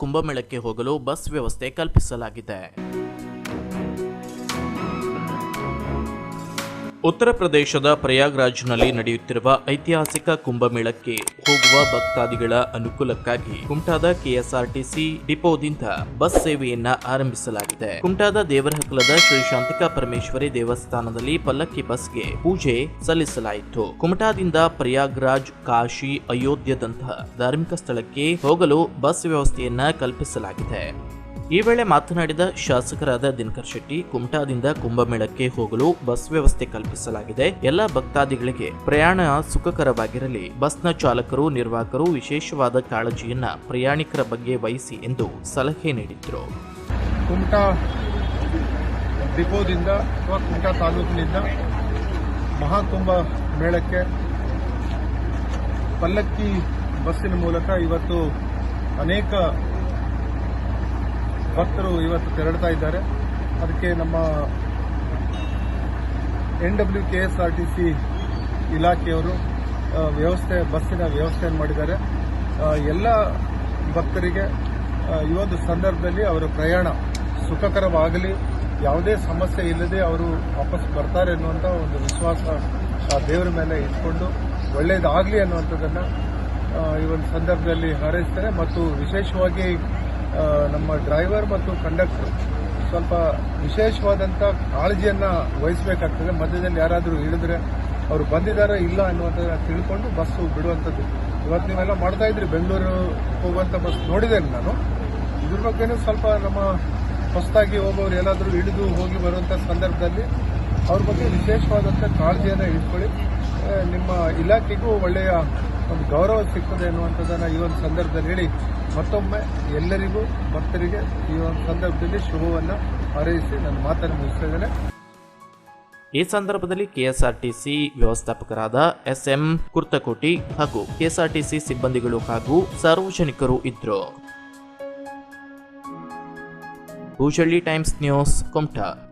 ಕುಂಭಮೇಳಕ್ಕೆ ಹೋಗಲು ಬಸ್ ವ್ಯವಸ್ಥೆ ಕಲ್ಪಿಸಲಾಗಿದೆ. ಉತ್ತರ ಪ್ರದೇಶದ ಪ್ರಯಾಗ್ರಾಜ್ನಲ್ಲಿ ನಡೆಯುತ್ತಿರುವ ಐತಿಹಾಸಿಕ ಕುಂಭಮೇಳಕ್ಕೆ ಹೋಗುವ ಭಕ್ತಾದಿಗಳ ಅನುಕೂಲಕ್ಕಾಗಿ ಕುಮಟಾದ ಕೆಎಸ್ಆರ್ಟಿಸಿ ಡಿಪೋದಿಂದ ಬಸ್ ಸೇವೆಯನ್ನ ಆರಂಭಿಸಲಾಗಿದೆ. ಕುಮಟಾದ ದೇವರಹಕ್ಕಲದ ಶ್ರೀ ಶಾಂತಿಕಾ ಪರಮೇಶ್ವರಿ ದೇವಸ್ಥಾನದಲ್ಲಿ ಪಲ್ಲಕ್ಕಿ ಬಸ್ಗೆ ಪೂಜೆ ಸಲ್ಲಿಸಲಾಯಿತು. ಕುಮಟಾದಿಂದ ಪ್ರಯಾಗ್ರಾಜ್, ಕಾಶಿ, ಅಯೋಧ್ಯದಂತಹ ಧಾರ್ಮಿಕ ಸ್ಥಳಕ್ಕೆ ಹೋಗಲು ಬಸ್ ವ್ಯವಸ್ಥೆಯನ್ನ ಕಲ್ಪಿಸಲಾಗಿದೆ. ಈ ವೇಳೆ ಮಾತನಾಡಿದ ಶಾಸಕರಾದ ದಿನಕರ್ ಶೆಟ್ಟಿ, ಕುಮಟಾದಿಂದ ಕುಂಭಮೇಳಕ್ಕೆ ಹೋಗಲು ಬಸ್ ವ್ಯವಸ್ಥೆ ಕಲ್ಪಿಸಲಾಗಿದೆ. ಎಲ್ಲ ಭಕ್ತಾದಿಗಳಿಗೆ ಪ್ರಯಾಣ ಸುಖಕರವಾಗಿರಲಿ. ಬಸ್ನ ಚಾಲಕರು, ನಿರ್ವಾಹಕರು ವಿಶೇಷವಾದ ಕಾಳಜಿಯನ್ನ ಪ್ರಯಾಣಿಕರ ಬಗ್ಗೆ ವಹಿಸಿ ಎಂದು ಸಲಹೆ ನೀಡಿದ್ರು. ಕುಮಟಾ ಡಿಪೋದಿಂದ ಅಥವಾ ಕುಮಟಾ ತಾಲೂಕಿನಿಂದ ಮಹಾಕುಂಭ ಮೇಳಕ್ಕೆ ಪಲ್ಲಕ್ಕಿ ಬಸ್ಸಿನ ಮೂಲಕ ಇವತ್ತು ಅನೇಕ ಭಕ್ತರು ಇವತ್ತು ತೆರಳ್ತಾ ಇದ್ದಾರೆ. ಅದಕ್ಕೆ ನಮ್ಮ N W K S R T C ಇಲಾಖೆಯವರು ವ್ಯವಸ್ಥೆ, ಬಸ್ಸಿನ ವ್ಯವಸ್ಥೆಯನ್ನು ಮಾಡಿದ್ದಾರೆ. ಎಲ್ಲ ಭಕ್ತರಿಗೆ ಈ ಒಂದು ಸಂದರ್ಭದಲ್ಲಿ ಅವರ ಪ್ರಯಾಣ ಸುಖಕರವಾಗಲಿ, ಯಾವುದೇ ಸಮಸ್ಯೆ ಇಲ್ಲದೆ ಅವರು ವಾಪಸ್ ಬರ್ತಾರೆ ಅನ್ನುವಂಥ ಒಂದು ವಿಶ್ವಾಸ ಆ ದೇವರ ಮೇಲೆ ಇಟ್ಕೊಂಡು ಒಳ್ಳೆಯದಾಗಲಿ ಅನ್ನುವಂಥದ್ದನ್ನು ಈ ಒಂದು ಸಂದರ್ಭದಲ್ಲಿ ಹಾರೈಸ್ತಾರೆ. ಮತ್ತು ವಿಶೇಷವಾಗಿ ನಮ್ಮ ಡ್ರೈವರ್ ಮತ್ತು ಕಂಡಕ್ಟರ್ ಸ್ವಲ್ಪ ವಿಶೇಷವಾದಂಥ ಕಾಳಜಿಯನ್ನು ವಹಿಸಬೇಕಾಗ್ತದೆ. ಮಧ್ಯದಲ್ಲಿ ಯಾರಾದರೂ ಇಳಿದ್ರೆ ಅವರು ಬಂದಿದ್ದಾರೆ ಇಲ್ಲ ಅನ್ನುವಂಥದ್ದನ್ನ ತಿಳ್ಕೊಂಡು ಬಸ್ಸು ಬಿಡುವಂಥದ್ದು. ಇವತ್ತು ನೀವೆಲ್ಲ ಮಾಡ್ತಾ ಇದ್ರಿ, ಬೆಂಗಳೂರು ಹೋಗುವಂಥ ಬಸ್ ನೋಡಿದ್ದೇನೆ ನಾನು. ಇದ್ರ ಬಗ್ಗೆನೂ ಸ್ವಲ್ಪ ನಮ್ಮ ಹೊಸದಾಗಿ ಹೋಗೋರು ಏನಾದರೂ ಇಳಿದು ಹೋಗಿ ಬರುವಂಥ ಸಂದರ್ಭದಲ್ಲಿ ಅವ್ರ ಬಗ್ಗೆ ವಿಶೇಷವಾದಂಥ ಕಾಳಜಿಯನ್ನು ಇಟ್ಕೊಳ್ಳಿ. ನಿಮ್ಮ ಇಲಾಖೆಗೂ ಒಳ್ಳೆಯ ಒಂದು ಗೌರವ ಸಿಗ್ತದೆ ಅನ್ನುವಂಥದ್ದನ್ನು ಈ ಒಂದು ಸಂದರ್ಭದಲ್ಲಿ ಹೇಳಿ ಮತ್ತೊಮ್ಮೆ ಎಲ್ಲರಿಗೂ, ಭಕ್ತರಿಗೆ ಈ ಒಂದು ಸಂದರ್ಭದಲ್ಲಿ ಶುಭವನ್ನು ಹಾರೈಸಿ ನನ್ನ ಮಾತನ್ನು ಮುಗಿಸ್ತಾ ಈ ಸಂದರ್ಭದಲ್ಲಿ ಕೆಎಸ್ಆರ್ಟಿಸಿ ವ್ಯವಸ್ಥಾಪಕರಾದ ಎಸ್ಎಂ ಕುರ್ತಕೋಟಿ ಹಾಗೂ ಕೆಎಸ್ಆರ್ಟಿಸಿ ಸಿಬ್ಬಂದಿಗಳು ಹಾಗೂ ಸಾರ್ವಜನಿಕರು ಇದ್ದರು. Bhushalli times news Kumta.